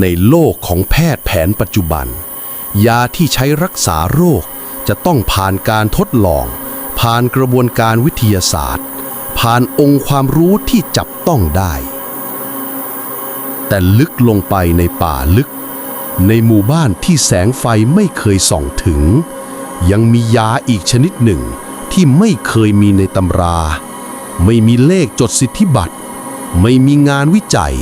ในโลกของแพทย์แผนปัจจุบัน ยาที่ใช้รักษาโรค จะต้องผ่านการทดลอง ผ่านกระบวนการวิทยาศาสตร์ ผ่านองค์ความรู้ที่จับต้องได้ แต่ลึกลงไปในป่าลึก ในหมู่บ้านที่แสงไฟไม่เคยส่องถึง ยังมียาอีกชนิดหนึ่งที่ไม่เคยมีในตำรา ไม่มีเลขจดสิทธิบัตร ไม่มีงานวิจัย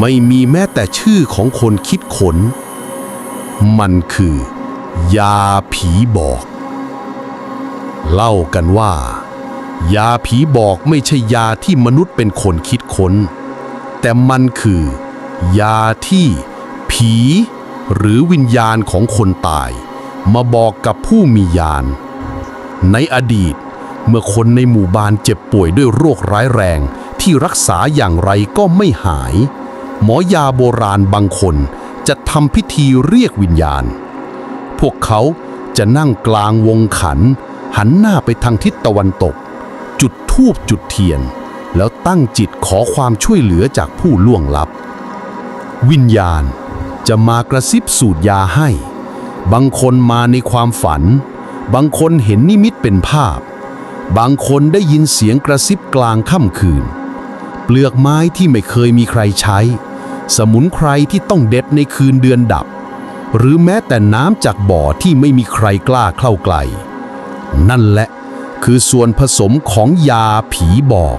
ไม่มีแม้แต่ชื่อของคนคิดค้นมันคือ ยาผีบอก เล่ากันว่า ยาผีบอกไม่ใช่ยาที่มนุษย์เป็นคนคิดค้น แต่มันคือ ยาที่ผี หรือวิญญาณของคนตาย มาบอกกับผู้มียาน ในอดีตเมื่อคนในหมู่บ้านเจ็บป่วยด้วยโรคร้ายแรงที่รักษาอย่างไรก็ไม่หาย หมอยาโบราณบางคนจะทำพิธีเรียกวิญญาณ พวกเขาจะนั่งกลางวงขัน หันหน้าไปทางทิศตะวันตก จุดธูปจุดเทียน แล้วตั้งจิตขอความช่วยเหลือจากผู้ล่วงลับ วิญญาณจะมากระซิบสูตรยาให้ บางคนมาในความฝัน บางคนเห็นนิมิตเป็นภาพ บางคนได้ยินเสียงกระซิบกลางค่ำคืน เปลือกไม้ที่ไม่เคยมีใครใช้ สมุนไพรที่ต้องเด็ดในคืนเดือนดับ หรือแม้แต่น้ำจากบ่อที่ไม่มีใครกล้าเข้าใกล้นั่นแหละคือส่วนผสมของยาผีบอก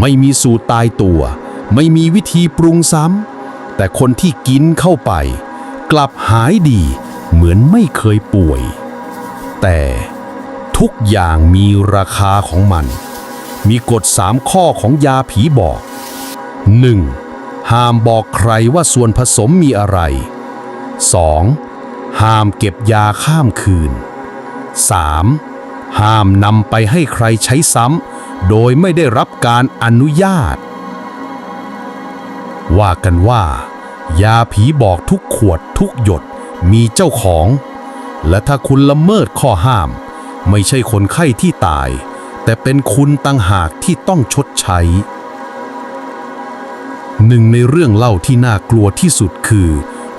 ไม่มีสูตรตายตัว ไม่มีวิธีปรุงซ้ำ แต่คนที่กินเข้าไป กลับหายดีเหมือนไม่เคยป่วย แต่ทุกอย่างมีราคาของมัน มีกฎสามข้อของยาผีบอก 1. ห้ามบอกใครว่าส่วนผสมมีอะไร 2. ห้ามเก็บยาข้ามคืน 3. ห้ามนำไปให้ใครใช้ซ้ำโดยไม่ได้รับการอนุญาต ว่ากันว่า ยาผีบอกทุกขวดทุกหยดมีเจ้าของ และถ้าคุณละเมิดข้อห้าม ไม่ใช่คนไข้ที่ตาย แต่เป็นคุณตังหากที่ต้องชดใช้ หนึ่งในเรื่องเล่าที่น่ากลัวที่สุดคือ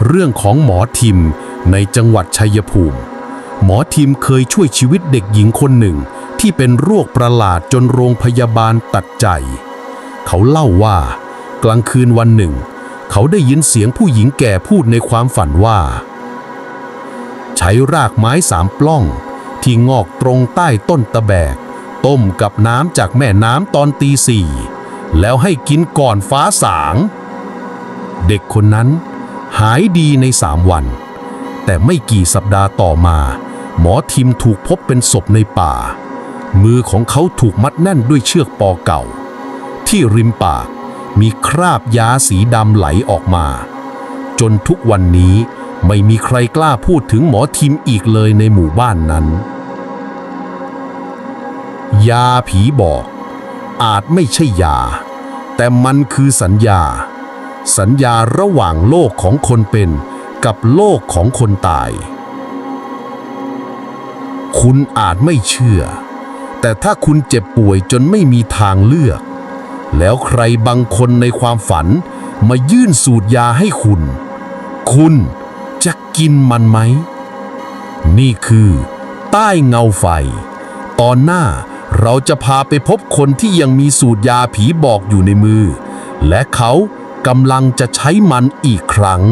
เรื่องของหมอทิมในจังหวัดชัยภูมิ หมอทิมเคยช่วยชีวิตเด็กหญิงคนหนึ่ง ที่เป็นโรคประหลาดจนโรงพยาบาลตัดใจ เขาเล่าว่า กลางคืนวันหนึ่ง เขาได้ยินเสียงผู้หญิงแก่พูดในความฝันว่า ใช้รากไม้สามปล้อง ที่งอกตรงใต้ต้นตะแบก ต้มกับน้ำจากแม่น้ำตอนตีสี่ แล้วให้กินก่อนฟ้าสาง เด็กคนนั้นหายดีในสามวัน แต่ไม่กี่สัปดาห์ต่อมา หมอทิมถูกพบเป็นศพในป่า มือของเขาถูกมัดแน่นด้วยเชือกปอเก่า ที่ริมปากมีคราบยาสีดำไหลออกมา จนทุกวันนี้ไม่มีใครกล้าพูดถึงหมอทิมอีกเลยในหมู่บ้านนั้น ยาผีบอก อาจไม่ใช่ยา แต่มันคือสัญญา สัญญาระหว่างโลกของคนเป็นกับโลกของคนตาย คุณอาจไม่เชื่อ แต่ถ้าคุณเจ็บป่วยจนไม่มีทางเลือก แล้วใครบางคนในความฝันมายื่นสูตรยาให้คุณ คุณจะกินมันไหม นี่คือ ใต้เงาไฟ ตอนหน้า เราจะพาไปพบคนที่ยังมีสูตรยาผีบอกอยู่ในมือ และเขากำลังจะใช้มันอีกครั้ง